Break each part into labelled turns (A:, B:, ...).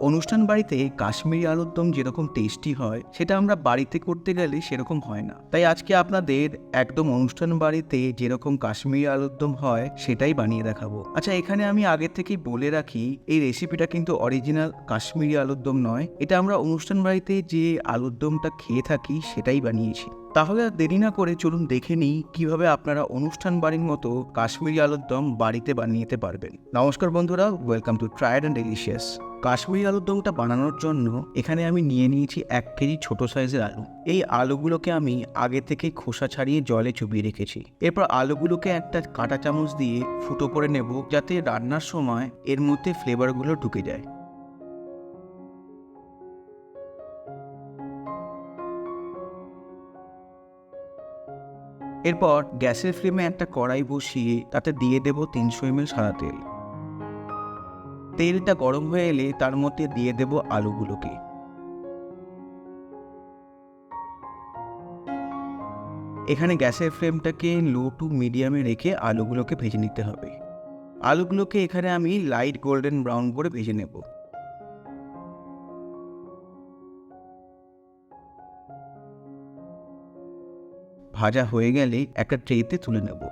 A: অনুষ্ঠান বাড়িতে কাশ্মীরি আলুর দম যেরকম টেস্টি হয়, সেটা আমরা বাড়িতে করতে গেলে সেরকম হয় না। তাই আজকে আপনাদের একদম অনুষ্ঠান বাড়িতে যেরকম কাশ্মীরি আলুর দম হয়, সেটাই বানিয়ে দেখাবো। আচ্ছা এখানে আমি আগে থেকেই বলে রাখি, এই রেসিপিটা কিন্তু অরিজিনাল কাশ্মীরি আলুর দম নয়। এটা আমরা অনুষ্ঠান বাড়িতে যে আলুর দমটা খেয়ে থাকি, সেটাই বানিয়েছি। তাহলে আর দেরি না করে চলুন দেখে নিই কীভাবে আপনারা অনুষ্ঠান বাড়ির মতো কাশ্মীরি আলুর দম বাড়িতে বানিয়ে নিতে পারবেন। নমস্কার বন্ধুরা welcome to tried and delicious Kashmiri আলুর দমটা বানানোর জন্য এখানে আমি নিয়ে নিয়েছি এক কেজি ছোট সাইজের আলু। এই আলুগুলোকে আমি আগে থেকে খোসা ছাড়িয়ে জলে চুবিয়ে রেখেছি। এরপর আলুগুলোকে একটা কাঁটা চামচ দিয়ে ফুটো করে নেব যাতে রান্নার সময় এর মধ্যে ফ্লেভারগুলো ঢুকে যায়। এরপর গ্যাসের ফ্লেমে একটা কড়াই বসিয়ে তাতে দিয়ে দেব তিনশো এমএল সাদা তেল। তেলটা গরম হয়ে এলে তার মধ্যে দিয়ে দেব আলুগুলোকে। এখানে গ্যাসের ফ্লেমটাকে লো টু মিডিয়ামে রেখে আলুগুলোকে ভেজে নিতে হবে। আলুগুলোকে এখানে আমি লাইট গোল্ডেন ব্রাউন করে ভেজে নেব। ভাজা হয়ে গেলে একটা ট্রেতে তুলে নেব।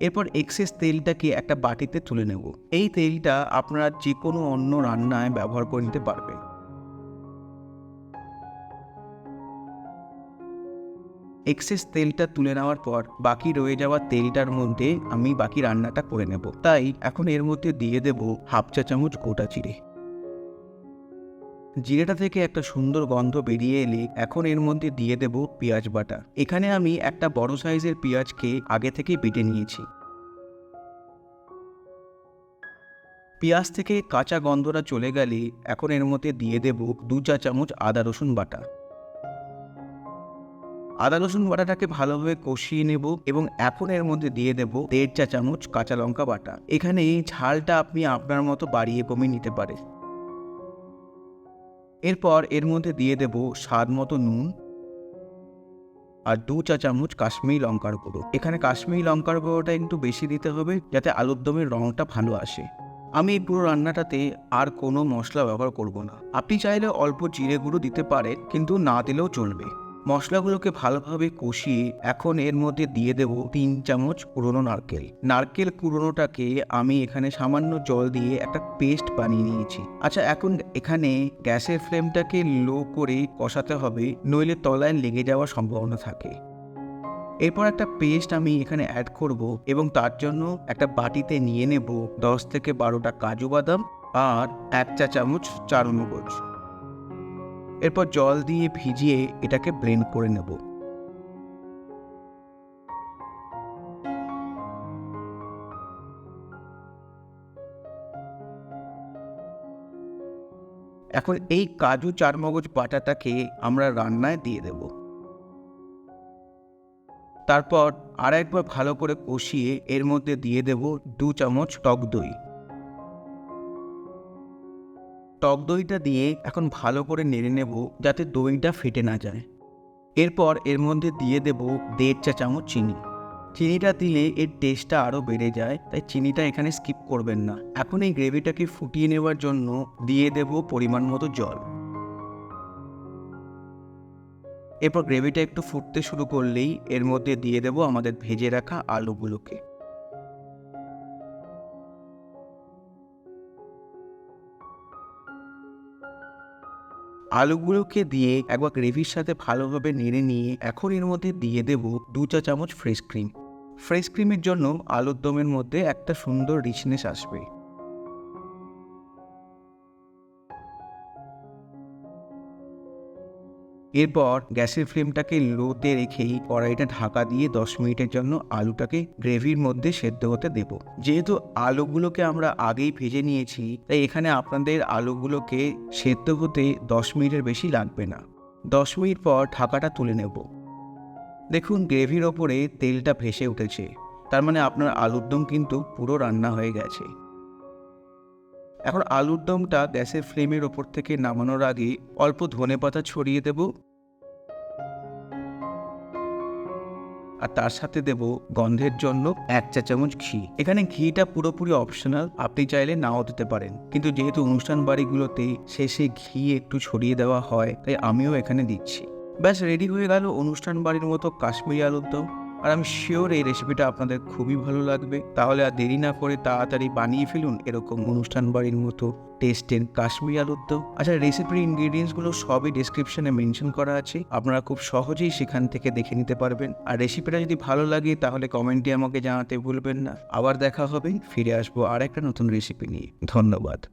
A: এরপর এক্সেস তেলটাকে একটা বাটিতে তুলে নেব। এই তেলটা আপনারা যে কোনো অন্য রান্নায় ব্যবহার করে নিতে পারবেন। এক্সেস তেলটা তুলে নেওয়ার পর বাকি রয়ে যাওয়া তেলটার মধ্যে আমি বাকি রান্নাটা করে নেব। তাই এখন এর মধ্যে দিয়ে দেব হাফ চা চামচ গোটা জিরে। জিরেটা থেকে একটা সুন্দর গন্ধ বেরিয়ে এলে এখন এর মধ্যে দিয়ে দেব পেঁয়াজ বাটা। এখানে আমি একটা বড় সাইজের পেঁয়াজকে আগে থেকে বেটে নিয়েছি। পেঁয়াজ থেকে কাঁচা গন্ধটা চলে গেলে এখন এর মধ্যে দিয়ে দেব দু চা চামচ আদা রসুন বাটা। আদা রসুন বাটাটাকে ভালোভাবে কষিয়ে নেব এবং এখন এর মধ্যে দিয়ে দেব দেড় চা চামচ কাঁচা লঙ্কা বাটা। এখানে ঝালটা আপনি আপনার মতো বাড়িয়ে কমিয়ে নিতে পারে এরপর এর মধ্যে দিয়ে দেব স্বাদ মতো নুন আর দু চা চামচ কাশ্মীরি লঙ্কার গুঁড়ো। এখানে কাশ্মীরি লঙ্কার গুঁড়োটা একটু বেশি দিতে হবে যাতে আলুর দমের রঙটা ভালো আসে। আমি এই পুরো রান্নাটাতে আর কোনো মশলা ব্যবহার করব না। আপনি চাইলে অল্প জিরে গুঁড়ো দিতে পারেন, কিন্তু না দিলেও চলবে। মশলাগুলোকে ভালোভাবে কষিয়ে এখন এর মধ্যে দিয়ে দেব তিন চামচ পুরনো নারকেল। নারকেল কুড়োনোটাকে আমি এখানে সামান্য জল দিয়ে একটা পেস্ট বানিয়ে নিয়েছি। আচ্ছা এখন এখানে গ্যাসের ফ্লেমটাকে লো করে কষাতে হবে, নইলে তলায় লেগে যাওয়ার সম্ভাবনা থাকে। এরপর একটা পেস্ট আমি এখানে অ্যাড করব এবং তার জন্য একটা বাটিতে নিয়ে নেব দশ থেকে বারোটা কাজু বাদাম আর এক চা চামচ চারমগজ। এরপর জল দিয়ে ভিজিয়ে এটাকে ব্লেন্ড করে নেব। এখন এই কাজু চারমগজ বাটাটাকে আমরা রান্নায় দিয়ে দেব। তারপর আর একবার ভালো করে কষিয়ে এর মধ্যে দিয়ে দেব দু চামচ টক দই। টক দইটা দিয়ে এখন ভালো করে নেড়ে নেব যাতে দইটা ফেটে না যায়। এরপর এর মধ্যে দিয়ে দেব দেড় চা চামচ চিনি। চিনিটা দিলে এর টেস্টটা আরও বেড়ে যায়, তাই চিনিটা এখানে স্কিপ করবেন না। এখন এই গ্রেভিটাকে ফুটিয়ে নেওয়ার জন্য দিয়ে দেব পরিমাণ মতো জল। এরপর গ্রেভিটা একটু ফুটতে শুরু করলেই এর মধ্যে দিয়ে দেব আমাদের ভেজে রাখা আলুগুলোকে। আলুগুলোকে দিয়ে একবার গ্রেভির সাথে ভালোভাবে নেড়ে নিয়ে এখন এর মধ্যে দিয়ে দেব দু চা চামচ ফ্রেশ ক্রিম। ফ্রেশ ক্রিমের জন্য আলুর দমের মধ্যে একটা সুন্দর রিচনেস আসবে। এরপর গ্যাসের ফ্লেমটাকে লোতে রেখেই কড়াইটা ঢাকা দিয়ে দশ মিনিটের জন্য আলুটাকে গ্রেভির মধ্যে সেদ্ধ হতে দেব। যেহেতু আলুগুলোকে আমরা আগেই ভেজে নিয়েছি, তাই এখানে আপনাদের আলুগুলোকে সেদ্ধ হতে দশ মিনিটের বেশি লাগবে না। দশ মিনিট পর ঢাকাটা তুলে নেব। দেখুন, গ্রেভির ওপরে তেলটা ভেসে উঠেছে। তার মানে আপনার আলুর দম কিন্তু পুরো রান্না হয়ে গেছে। এখন আলুর দমটা গ্যাসের ফ্লেমের ওপর থেকে নামানোর আগে অল্প ধনে পাতা ছড়িয়ে দেব। আর তার সাথে দেব গন্ধের জন্য এক চা চামচ ঘি। এখানে ঘিটা পুরোপুরি অপশনাল আপনি চাইলে নাও দিতে পারেন। কিন্তু যেহেতু অনুষ্ঠান বাড়িগুলোতে শেষে ঘি একটু ছড়িয়ে দেওয়া হয়, তাই আমিও এখানে দিচ্ছি। ব্যাস, রেডি হয়ে গেল অনুষ্ঠান বাড়ির মতো কাশ্মীরি আলুর দম। আর আমি শিওর এই রেসিপিটা আপনাদের খুবই ভালো লাগবে। তাহলে আর দেরি না করে তাড়াতাড়ি বানিয়ে ফেলুন এরকম অনুষ্ঠান বাড়ির মতো টেস্টের কাশ্মীর আলুর আচ্ছা রেসিপির ইনগ্রিডিয়েন্টসগুলো সবই ডিসক্রিপশনে মেনশন করা আছে। আপনারা খুব সহজেই সেখান থেকে দেখে নিতে পারবেন। আর রেসিপিটা যদি ভালো লাগে, তাহলে কমেন্টে আমাকে জানাতে ভুলবেন না। আবার দেখা হবে, ফিরে আসব আর একটা নতুন রেসিপি নিয়ে। ধন্যবাদ।